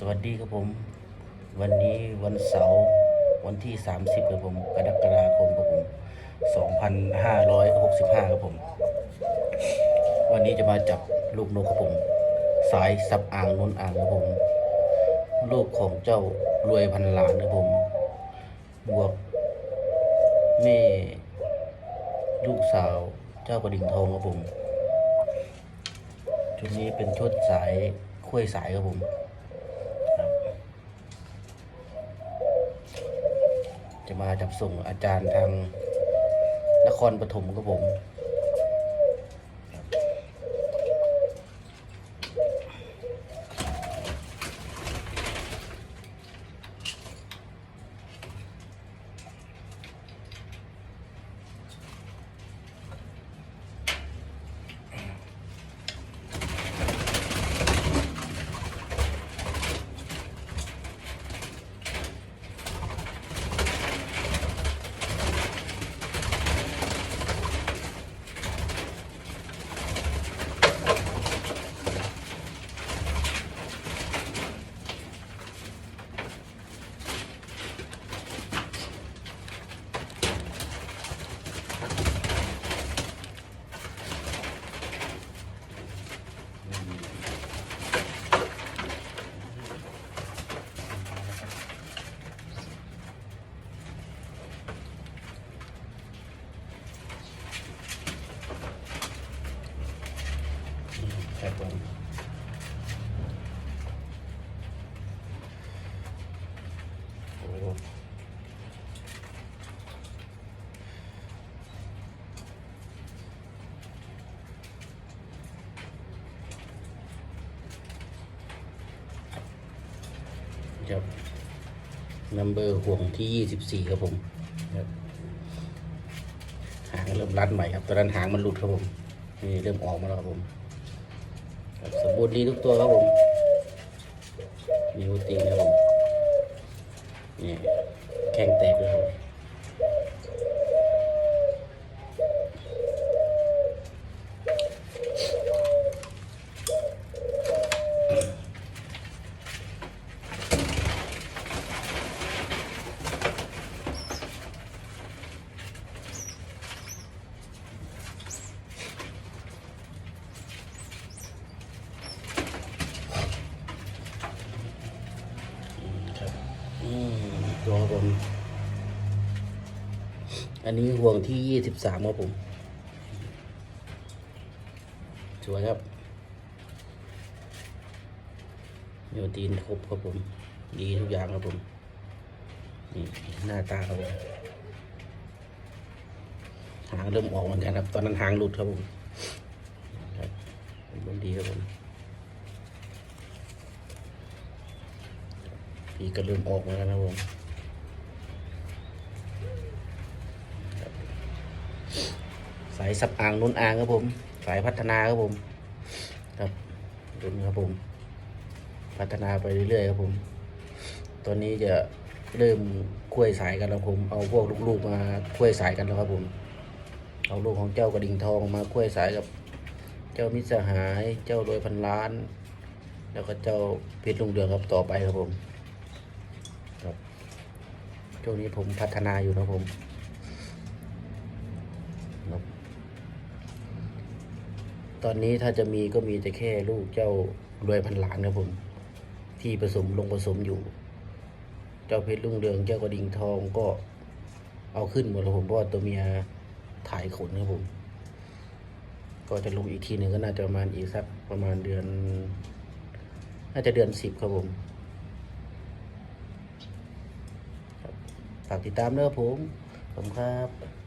สวัสดีครับผม วันนี้วันเสาร์วันที่ 30ครับผมกรกฎาคมครับผม2565ครับผม วันนี้จะมาจับลูกนกครับผม สายสับอ่างนนอ่างครับผมลูกของเจ้ารวยพันล้านครับผม บวกแม่ลูกสาวเจ้ากระดิ่งทองครับผม ชุดนี้เป็นชุดสายคุ้ยสายครับผมครับ จะมาจับส่งอาจารย์ทางนครปฐมครับผม ครับผมโอ้โห ครับนัมเบอร์ห่วงที่ยี่สิบสี่ครับผมครับหางเริ่มรัดใหม่ครับตอนนั้นหางมันหลุดครับผมนี่เริ่มออกมาแล้วครับผมครับสมบูรณ์ดีทุกตัวครับผมนิ้วตีนครับผมนี่แข้งแตกเลยครับครับอืม ตัวครับผม อันนี้ห่วงที่ยี่สิบสามครับผม สวยครับนิ้วตีนครบครับผม ดีทุกอย่างครับผม นี่หน้าตาครับผม หางเริ่มออกเหมือนกันครับ ตอนนั้นหางหลุดครับผมครับเป็นดีครับผมปีก็เริ่มออกเหมาแล้วนครับผมครับสายสับอ่างนุ่นอ่างครับผมสายพัฒนาครับผม ครับรุ่นครับผม พัฒนาไปเรื่อยๆครับผม ตอนนี้จะเริ่มคุ้ยสายกันแล้วผม เอาพวกลูกๆมาคุ้ยสายกันแล้วครับผม เอาลูกของเจ้ากระดิ่งทองมาคุ้ยสายกับ เจ้ามิตรสหาย เจ้ารวยพันล้าน แล้วก็เจ้าเพชรลุงเรืองครับต่อไปครับผม ครับช่วงนี้ผมพัฒนาอยู่นะผมครับ ตอนนี้ถ้าจะมีก็มีแต่แค่ลูกเจ้ารวยพันล้านครับผม ที่ผสมลงผสมอยู่ เจ้าเพชรลุงเรืองเจ้ากระดิ่งทองก็เอาขึ้นหมดแล้วผมเพราะว่าตัวเมียถ่ายขนครับผม ก็จะลงอีกทีหนึ่งก็น่าจะประมาณอีกสักประมาณเดือน น่าจะเดือนสิบครับผมฝากติดตามด้วยครับผมขอบคุณครับ